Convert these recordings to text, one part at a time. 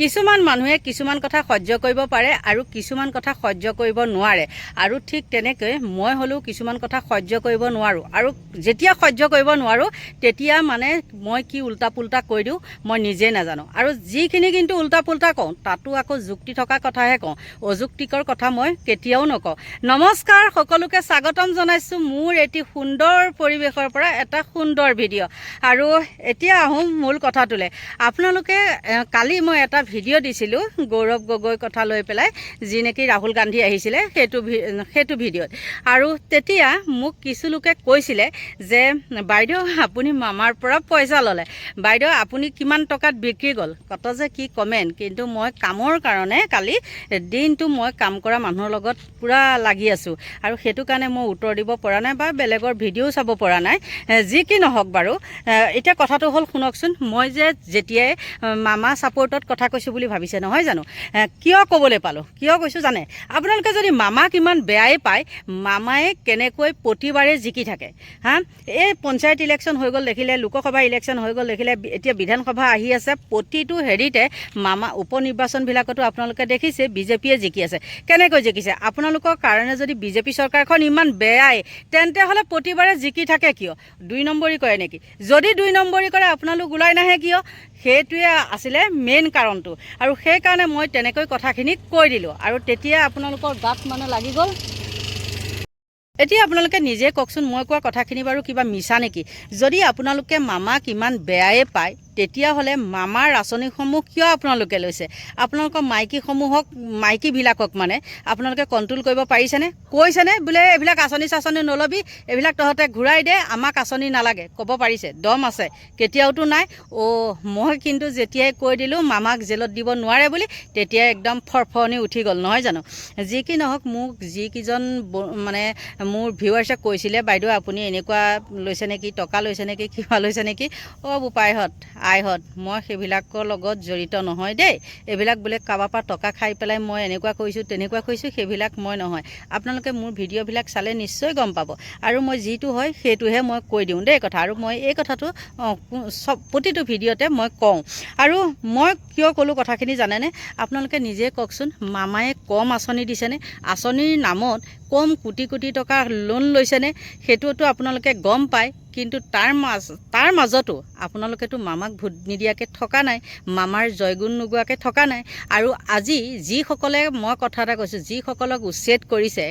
কিছুমান মানুহে কিছুমান কথা সহ্য কৰিব পাৰে আৰু কিছুমান কথা সহ্য কৰিব নোৱাৰে। আৰু ঠিক তেনেকৈ মই হ'লেও কিছুমান কথা সহ্য কৰিব নোৱাৰোঁ। আৰু যেতিয়া সহ্য কৰিব নোৱাৰোঁ তেতিয়া মানে মই কি উল্টা পুল্টা কৈ দিওঁ মই নিজে নাজানো। আৰু যিখিনি কিন্তু উল্টা পুল্টা কওঁ তাতো আকৌ যুক্তি থকা কথাহে কওঁ। অযুক্তিকৰ কথা মই কেতিয়াও নকওঁ। নমস্কাৰ সকলোকে স্বাগতম জনাইছোঁ মোৰ এটি সুন্দৰ পৰিৱেশৰ পৰা এটা সুন্দৰ ভিডিঅ' আৰু এতিয়া আহোঁ মূল কথাটোলৈ আপোনালোকে কালি মই এটা ভিডিঅ' দিছিলোঁ গৌৰৱ গগৈ কথা লৈ পেলাই যি নেকি ৰাহুল গান্ধী আহিছিলে সেইটো সেইটো ভিডিঅ'ত। আৰু তেতিয়া মোক কিছু লোকে কৈছিলে যে বাইদেউ আপুনি মামাৰ পৰা পইচা ল'লে। বাইদেউ আপুনি কিমান টকাত বিক্ৰী গ'ল? কত যে কি কমেণ্ট কিন্তু মই কামৰ কাৰণে কালি দিনটো মই কাম কৰা মানুহৰ লগত পূৰা লাগি আছোঁ। আৰু সেইটো কাৰণে মই উত্তৰ দিব পৰা নাই বা বেলেগৰ ভিডিঅ'ও চাব পৰা নাই। যি কি নহওক বাৰু এতিয়া কথাটো হ'ল শুনকচোন মই যে যেতিয়াই মামা ছাপৰ্টত কথা কৈছোঁ বুলি ভাবিছে নহয় জানো? কিয় ক'বলৈ পালোঁ? কিয় কৈছোঁ জানে? আপোনালোকে যদি মামাক ইমান বেয়াই পায়, মামায়ে কেনেকৈ প্ৰতিবাৰে জিকি থাকে? হা? এই পঞ্চায়ত ইলেকশ্যন হৈ গ'ল দেখিলে, লোকসভা ইলেকশ্যন হৈ গ'ল দেখিলে এতিয়া বিধানসভা আহি আছে। প্ৰতিটো হেৰিতে মামা উপ নিৰ্বাচনবিলাকতো আপোনালোকে দেখিছে, বিজেপিয়ে জিকি আছে। কেনেকৈ জিকিছে? আপোনালোকৰ কাৰণে যদি বিজেপি চৰকাৰখন ইমান বেয়াই তেন্তে হ'লে প্ৰতিবাৰে জিকি থাকে কিয়? দুই নম্বৰী কৰে নেকি? যদি দুই নম্বৰী কৰে, আপোনালোক ওলাই নাহে কিয়? সেইটোৱে আছিলে মেইন কাৰণটো। আৰু সেইকাৰণে মই তেনেকৈ কথাখিনি কৈ দিলোঁ। আৰু তেতিয়া আপোনালোকৰ গাত মানে লাগি গ'ল। এতিয়া আপোনালোকে নিজে কওকচোন মই কোৱা কথাখিনি বাৰু কিবা মিছা নেকি? যদি আপোনালোকে মামাক ইমান বেয়াই পায় তেতিয়াহ'লে মামাৰ আঁচনিসমূহ কিয় আপোনালোকে লৈছে? আপোনালোকৰ মাইকীসমূহক, মাইকীবিলাকক মানে আপোনালোকে কণ্ট্ৰল কৰিব পাৰিছেনে? কৈছেনে বোলে, এইবিলাক আঁচনি চাচনি নল'বি, এইবিলাক তহঁতে ঘূৰাই দে, আমাক আঁচনি নালাগে ক'ব পাৰিছে। দম আছে, কেতিয়াওতো নাই। অ' মই কিন্তু যেতিয়াই কৈ দিলোঁ, মামাক জেলত দিব নোৱাৰে বুলি, তেতিয়াই একদম ফৰফৰণি উঠি গ'ল, নহয় জানো? যি কি নহওক, মোক যিকেইজন মানে মোৰ ভিউৱাৰ্ছে কৈছিলে, বাইদেউ, আপুনি এনেকুৱা লৈছে নেকি টকা লৈছে নেকি কিবা লৈছে নেকি অ' বোপাইহঁত আইহঁত মই সেইবিলাকৰ লগত জড়িত নহয় দেই। এইবিলাক বোলে কাৰোবাৰ পৰা টকা খাই পেলাই মই এনেকুৱা কৰিছোঁ তেনেকুৱা কৰিছোঁ সেইবিলাক মই নহয়। আপোনালোকে মোৰ ভিডিঅ'বিলাক চালে নিশ্চয় গম পাব। আৰু মই যিটো হয় সেইটোহে মই কৈ দিওঁ দেই কথা। আৰু মই এই কথাটো চব প্ৰতিটো ভিডিঅ'তে মই কওঁ। আৰু মই কিয় ক'লোঁ কথাখিনি জানেনে? আপোনালোকে নিজে কওকচোন মামায়ে কম আঁচনি দিছেনে? আঁচনিৰ নামত কম কোটি কোটি টকা লোন লৈছেনে? সেইটোতো আপোনালোকে গম পায়। কিন্তু তাৰ মাজ, তাৰ মাজতো আপোনালোকেতো মামাক ভোট নিদিয়াকৈ থকা নাই, মামাৰ জয়গুণ নোগোৱাকৈ থকা নাই আৰু আজি যিসকলে, মই কথা এটা কৈছোঁ, যিসকলক উচ্ছেদ কৰিছে,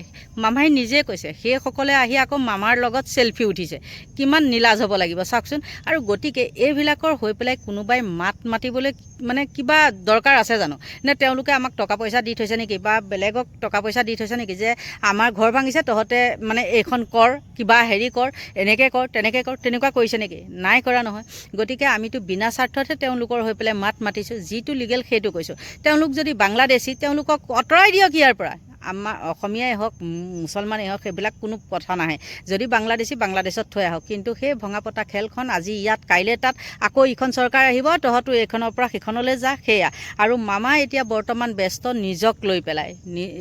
মামাই নিজে কৈছে সেইসকলে আহি আকৌ মামাৰ লগত চেলফি উঠিছে। কিমান নীলাজ হ'ব লাগিব চাওকচোন। আৰু গতিকে এইবিলাকৰ হৈ পেলাই কোনোবাই মাত মাতিবলৈ মানে কিবা দৰকাৰ আছে জানো? নে তেওঁলোকে আমাক টকা পইচা দি থৈছে নেকি বা বেলেগক টকা পইচা দি থৈছে নেকি যে, আমাৰ ঘৰ ভাঙিছে, তহঁতে মানে এইখন কৰ, কিবা হেৰি কৰ, এনেকৈ কৰ, তেনেকৈ কৰ তেনেকুৱা কৰিছে নেকি? নাই কৰা নহয়। গতিকে আমিতো বিনা স্বাৰ্থতহে তেওঁলোকৰ হৈ পেলাই মাত মাতিছোঁ যিটো লিগেল সেইটো কৈছোঁ। তেওঁলোক যদি বাংলাদেশী তেওঁলোকক আঁতৰাই দিয়ক ইয়াৰ পৰা। আমাৰ অসমীয়াই হওক মুছলমানেই হওক, সেইবিলাক কোনো কথা নাহে। যদি বাংলাদেশী বাংলাদেশত থৈ আহক। কিন্তু সেই ভঙা পতা খেলখন আজি ইয়াত, কাইলৈ তাত আকৌ ইখন চৰকাৰ আহিব, তহঁতো এইখনৰ পৰা সিখনলৈ যা, সেয়া। আৰু মামা এতিয়া বৰ্তমান ব্যস্ত, নিজক লৈ পেলাই।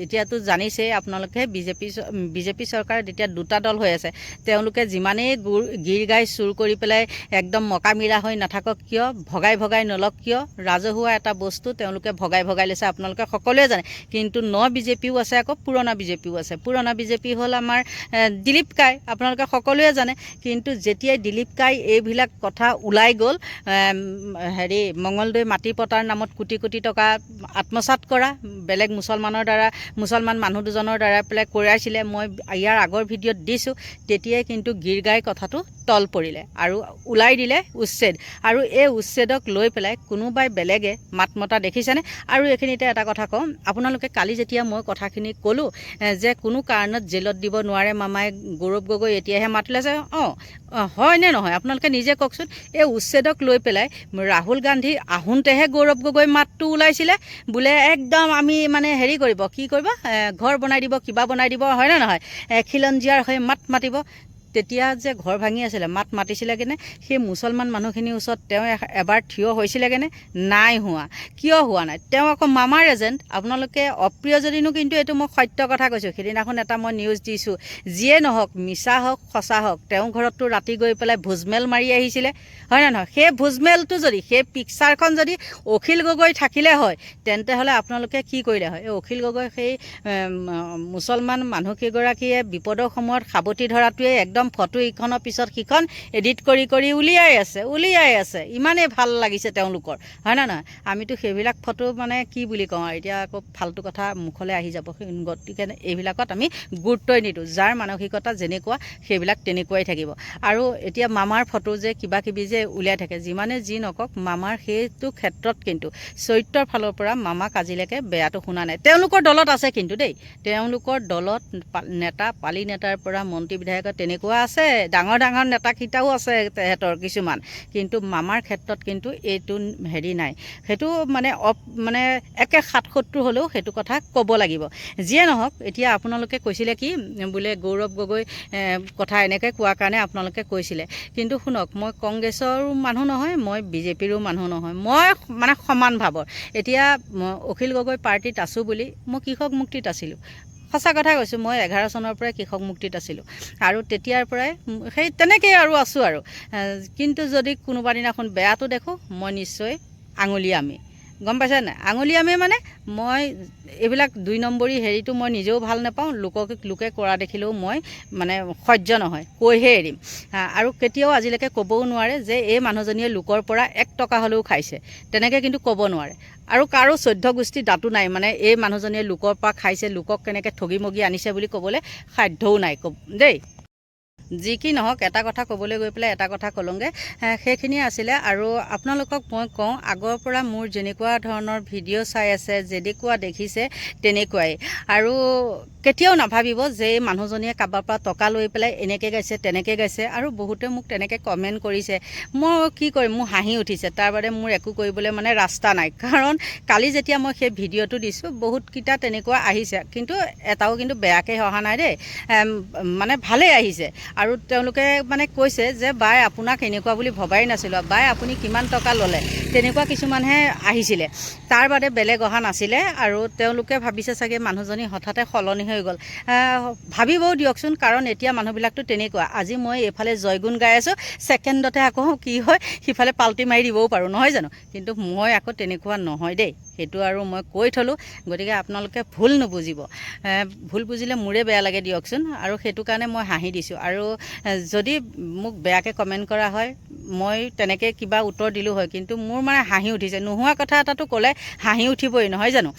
এতিয়াতো জানিছেই আপোনালোকে, বিজেপি বিজেপি চৰকাৰ এতিয়া দুটা দল হৈ আছে। তেওঁলোকে যিমানেই গুৰ, গীৰ গাই চুৰ কৰি পেলাই একদম মকামিলা হৈ নাথাকক কিয়, ভগাই ভগাই নলওক কিয়, ৰাজহুৱা এটা বস্তু তেওঁলোকে ভগাই ভগাই লৈছে, আপোনালোকে সকলোৱে জানে। কিন্তু ন বিজেপিও আছে আকৌ পুৰণা বিজেপিও আছে। পুৰণা বিজেপি হ'ল আমাৰ দিলীপ কাই আপোনালোকে সকলোৱে জানে। কিন্তু যেতিয়াই দিলীপ কাই এইবিলাক কথা ওলাই গ'ল হেৰি মঙলদৈ মাটি পতাৰ নামত কোটি কোটি টকা আত্মসাত কৰা বেলেগ মুছলমানৰ দ্বাৰা মুছলমান মানুহ দুজনৰ দ্বাৰা পেলাই কৰাইছিলে মই ইয়াৰ আগৰ ভিডিঅ'ত দিছোঁ তেতিয়াই কিন্তু গীৰ গাই কথাটো তল পৰিলে আৰু ওলাই দিলে উচ্ছেদ। আৰু এই উচ্ছেদক লৈ পেলাই কোনোবাই বেলেগে মাত মতা দেখিছেনে? আৰু এইখিনিতে এটা কথা কওঁ আপোনালোকে কালি যেতিয়া মই কথাখিনি ক'লোঁ যে কোনো কাৰণত জেলত দিব নোৱাৰে মামাই, গৌৰৱ গগৈ এতিয়াহে মাত ওলাইছে অঁ হয়নে হয় নহয়? আপোনালোকে নিজে কওকচোন। এই উচ্ছেদক লৈ পেলাই ৰাহুল গান্ধী আহোঁতেহে গৌৰৱ গগৈ মাতটো ওলাইছিলে। বোলে একদম আমি মানে হেৰি কৰিব, কি কৰিব? ঘৰ বনাই দিব, কিবা বনাই দিব হয়নে নহয়? খিলঞ্জীয়াৰ হৈ মাত মাতিব। তেতিয়া যে ঘৰ ভাঙি আছিলে মাত মাতিছিলেগৈনে সেই মুছলমান মানুহখিনিৰ ওচৰত তেওঁ এবাৰ থিয় হৈছিলেগৈনে নাই হোৱা। কিয় হোৱা নাই? তেওঁ আকৌ মামাৰ এজেণ্ট। আপোনালোকে অপ্ৰিয় যদিনো কিন্তু এইটো মই সত্য কথা কৈছোঁ। সেইদিনাখন এটা মই নিউজ দিছোঁ। যিয়ে নহওক মিছা হওক সঁচা হওক তেওঁ ঘৰততো ৰাতি গৈ পেলাই ভোজমেল মাৰি আহিছিলে। হয় নে নহয়? সেই ভোজমেলটো যদি সেই পিকচাৰখন যদি অখিল গগৈ থাকিলে হয় তেন্তে হ'লে আপোনালোকে কি কৰিলে হয়? এই অখিল গগৈ সেই মুছলমান মানুহকেইগৰাকীয়ে বিপদৰ সময়ত সাৱটি ধৰাটোৱে একদম ফটো ইখনৰ পিছত সিখন এডিট কৰি কৰি উলিয়াই আছে উলিয়াই আছে। ইমানেই ভাল লাগিছে তেওঁলোকৰ। হয় নহয়? আমিতো সেইবিলাক ফটো মানে কি বুলি কওঁ এতিয়া আকৌ ফাল্টু কথা মুখলৈ আহি যাব। গতিকে এইবিলাকত আমি গুৰুত্বই নিদিওঁ। যাৰ মানসিকতা যেনেকুৱা সেইবিলাক তেনেকুৱাই থাকিব। আৰু এতিয়া মামাৰ ফটো যে কিবা কিবি যে উলিয়াই থাকে যিমানে যি নকওক মামাৰ সেইটো ক্ষেত্ৰত কিন্তু চৰিত্ৰৰ ফালৰ পৰা মামাক আজিলৈকে বেয়াটো শুনা নাই। তেওঁলোকৰ দলত আছে কিন্তু দেই। তেওঁলোকৰ দলত নেতা পালি নেতাৰ পৰা মন্ত্ৰী বিধায়ক তেনেকুৱা আছে ডাঙৰ ডাঙৰ নেতাকেইটাও আছে তেহেঁতৰ কিছুমান। কিন্তু মামাৰ ক্ষেত্ৰত কিন্তু এইটো হেৰি নাই। সেইটো মানে অপ মানে একে সাত সত্তৰ হ'লেও সেইটো কথা ক'ব লাগিব। যিয়ে নহওক এতিয়া আপোনালোকে কৈছিলে কি বোলে গৌৰৱ গগৈ কথা এনেকৈ কোৱাৰ কাৰণে আপোনালোকে কৈছিলে। কিন্তু শুনক মই কংগ্ৰেছৰো মানুহ নহয় মই বিজেপিৰো মানুহ নহয়। মই মানে সমান ভাৱৰ। এতিয়া অখিল গগৈ পাৰ্টীত আছোঁ বুলি মই কৃষক মুক্তিত আছিলোঁ? সঁচা কথা কৈছোঁ, মই এঘাৰ চনৰ পৰাই কৃষক মুক্তিত আছিলোঁ। আৰু তেতিয়াৰ পৰাই সেই তেনেকেই আৰু আছোঁ আৰু। কিন্তু যদি কোনোবা দিনাখন বেয়াটো দেখোঁ, মই নিশ্চয় আঙুলিয়ামেই। গম পাইছে নাই? আঙুলিয়ামেই মানে মই এইবিলাক দুই নম্বৰী হেৰিটো মই নিজেও ভাল নাপাওঁ লোকক লোকে কৰা দেখিলেও মই মানে সহ্য নহয় কৈহে এৰিম। আৰু কেতিয়াও আজিলৈকে ক'বও নোৱাৰে যে এই মানুহজনীয়ে লোকৰ পৰা এক টকা হ'লেও খাইছে। তেনেকৈ কিন্তু ক'ব নোৱাৰে। আৰু কাৰো চৈধ্য গোষ্ঠীৰ দাঁতো নাই মানে এই মানুহজনীয়ে লোকৰ পৰা খাইছে লোকক কেনেকৈ ঠগি মগি আনিছে বুলি ক'বলৈ সাধ্যও নাই ক'ব দেই। যি কি নহওক এটা কথা ক'বলৈ গৈ পেলাই এটা কথা ক'লোঁগৈ সেইখিনিয়ে আছিলে। আৰু আপোনালোকক মই কওঁ আগৰ পৰা মোৰ যেনেকুৱা ধৰণৰ ভিডিঅ' চাই আছে যেনেকুৱা দেখিছে তেনেকুৱাই। আৰু কেতিয়াও নাভাবিব যে এই মানুহজনীয়ে কাৰোবাৰ পৰা টকা লৈ পেলাই এনেকৈ গাইছে তেনেকৈ গাইছে। আৰু বহুতে মোক তেনেকৈ কমেণ্ট কৰিছে। মই কি কৰিম? মোৰ হাঁহি উঠিছে। তাৰ বাদে মোৰ একো কৰিবলৈ মানে ৰাস্তা নাই। কাৰণ কালি যেতিয়া মই সেই ভিডিঅ'টো দিছোঁ বহুতকেইটা তেনেকুৱা আহিছে। কিন্তু এটাও কিন্তু বেয়াকৈ অহা নাই দেই। মানে ভালেই আহিছে। আৰু তেওঁলোকে মানে কৈছে যে, বাই, আপোনাক এনেকুৱা বুলি ভবাই নাছিলোঁ। বাই, আপুনি কিমান টকা ল'লে? তেনেকুৱা কিছুমানহে আহিছিলে। তাৰ বাদে বেলেগ অহা নাছিলে আৰু তেওঁলোকে ভাবিছে চাগে মানুহজনী হঠাতে সলনি হৈ গ'ল। ভাবিবও দিয়কচোন, কাৰণ এতিয়া মানুহবিলাকতো তেনেকুৱা। আজি মই এইফালে জয়গুণ গাই আছোঁ, ছেকেণ্ডতে আকৌ কি হয়, সিফালে পাল্টি মাৰি দিবও পাৰোঁ, নহয় জানো? কিন্তু মই আকৌ তেনেকুৱা নহয় দেই। সেইটো আৰু মই কৈ থলোঁ গতিকে আপোনালোকে ভুল নুবুজিব। ভুল বুজিলে মোৰে বেয়া লাগে দিয়কচোন আৰু সেইটো কাৰণে মই হাঁহি দিছোঁ। আৰু যদি মোক বেয়াকৈ কমেণ্ট কৰা হয় মই তেনেকৈ কিবা উত্তৰ দিলোঁ হয় কিন্তু মোৰ মানে হাঁহি উঠিছে। নোহোৱা কথা এটাতো ক'লে হাঁহি উঠিবই নহয় জানো?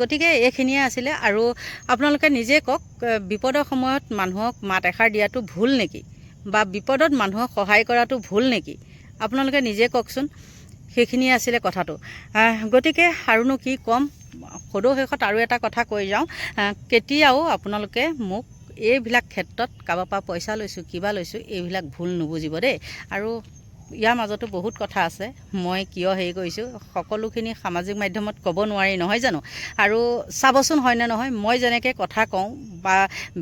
গতিকে এইখিনিয়ে আছিলে আৰু আপোনালোকে নিজে কওক বিপদৰ সময়ত মানুহক মাত এষাৰ দিয়াটো ভুল নেকি? বা বিপদত মানুহক সহায় কৰাটো ভুল নেকি? আপোনালোকে নিজে কওকচোন। সেইখিনিয়ে আছিলে কথাটো। গতিকে আৰুনো কি ক'ম? সদৌ শেষত আৰু এটা কথা কৈ যাওঁ। কেতিয়াও আপোনালোকে মোক এইবিলাক ক্ষেত্ৰত কাৰোবাৰ পৰা পইচা লৈছোঁ কিবা লৈছোঁ এইবিলাক ভুল নুবুজিব দেই। আৰু ইয়াৰ মাজতো বহুত কথা আছে। মই কিয় হেৰি কৰিছোঁ? সকলোখিনি সামাজিক মাধ্যমত ক'ব নোৱাৰি নহয় জানো? আৰু চাবচোন হয়নে নহয় মই যেনেকৈ কথা কওঁ বা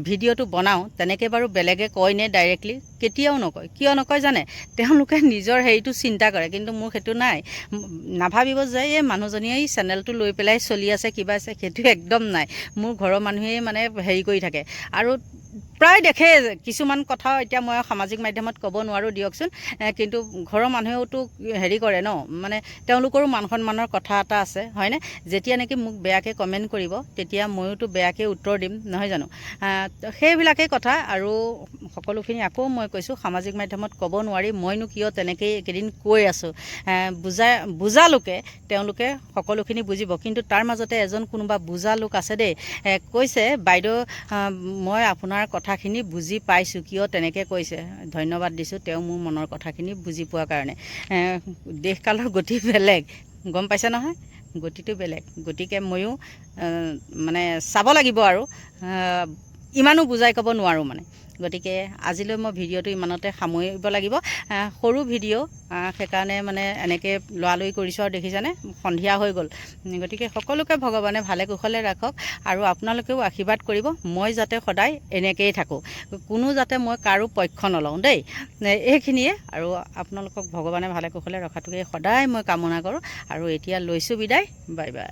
ভিডিঅ'টো বনাওঁ তেনেকৈ বাৰু বেলেগে কয়নে ডাইৰেক্টলি কেতিয়াও নকয়। কিয় নকয় জানে? তেওঁলোকে নিজৰ হেৰিটো চিন্তা কৰে কিন্তু মোৰ সেইটো নাই। নাভাবিব যে এই মানুহজনীয়ে এই চেনেলটো লৈ পেলাই চলি আছে কিবা আছে সেইটো একদম নাই। মোৰ ঘৰৰ মানুহেই মানে হেৰি কৰি থাকে। আৰু প্ৰায় দেখে কিছুমান কথা এতিয়া মই সামাজিক মাধ্যমত ক'ব নোৱাৰোঁ দিয়কচোন কিন্তু ঘৰৰ মানুহেওতো হেৰি কৰে ন মানে তেওঁলোকৰো মান সন্মানৰ কথা এটা আছে হয়নে? যেতিয়া নেকি মোক বেয়াকৈ কমেণ্ট কৰিব তেতিয়া ময়োতো বেয়াকৈ উত্তৰ দিম নহয় জানো? সেইবিলাকেই কথা আৰু সকলোখিনি আকৌ মই কৈছোঁ সামাজিক মাধ্যমত ক'ব নোৱাৰি মইনো কিয় তেনেকেই এইকেইদিন কৈ আছোঁ। বুজা বুজা লোকে তেওঁলোকে সকলোখিনি বুজিব কিন্তু তাৰ মাজতে এজন কোনোবা বুজা লোক আছে দেই কৈছে বাইদেউ মই আপোনাৰ কথাখিনি বুজি পাইছোঁ কিয় তেনেকৈ কৈছে? ধন্যবাদ দিছোঁ তেওঁ মোৰ মনৰ কথাখিনি বুজি পোৱাৰ কাৰণে। এ, দেশকালৰ গতি বেলেগ গম পাইছে নহয়? গতিটো বেলেগ গতিকে ময়ো মানে চাব লাগিব আৰু ইমানো বুজাই ক'ব নোৱাৰোঁ মানে। গতিকে আজিলৈ মই ভিডিঅ'টো ইমানতে সামৰিব লাগিব। সৰু ভিডিঅ' সেইকাৰণে মানে এনেকৈ লৰালৰি কৰিছোঁ আৰু দেখিছানে? সন্ধিয়া হৈ গ'ল। গতিকে সকলোকে ভগৱানে ভালে কুশলে ৰাখক আৰু আপোনালোকেও আশীৰ্বাদ কৰিব। মই যাতে সদায় এনেকৈয়ে থাকোঁ। কোনো যাতে মই কাৰো পক্ষ নলওঁ দেই। এইখিনিয়ে আৰু আপোনালোকক ভগৱানে ভালে কুশলে ৰখাটোকে সদায় মই কামনা কৰোঁ। আৰু এতিয়া লৈছোঁ বিদায়। Bye bye.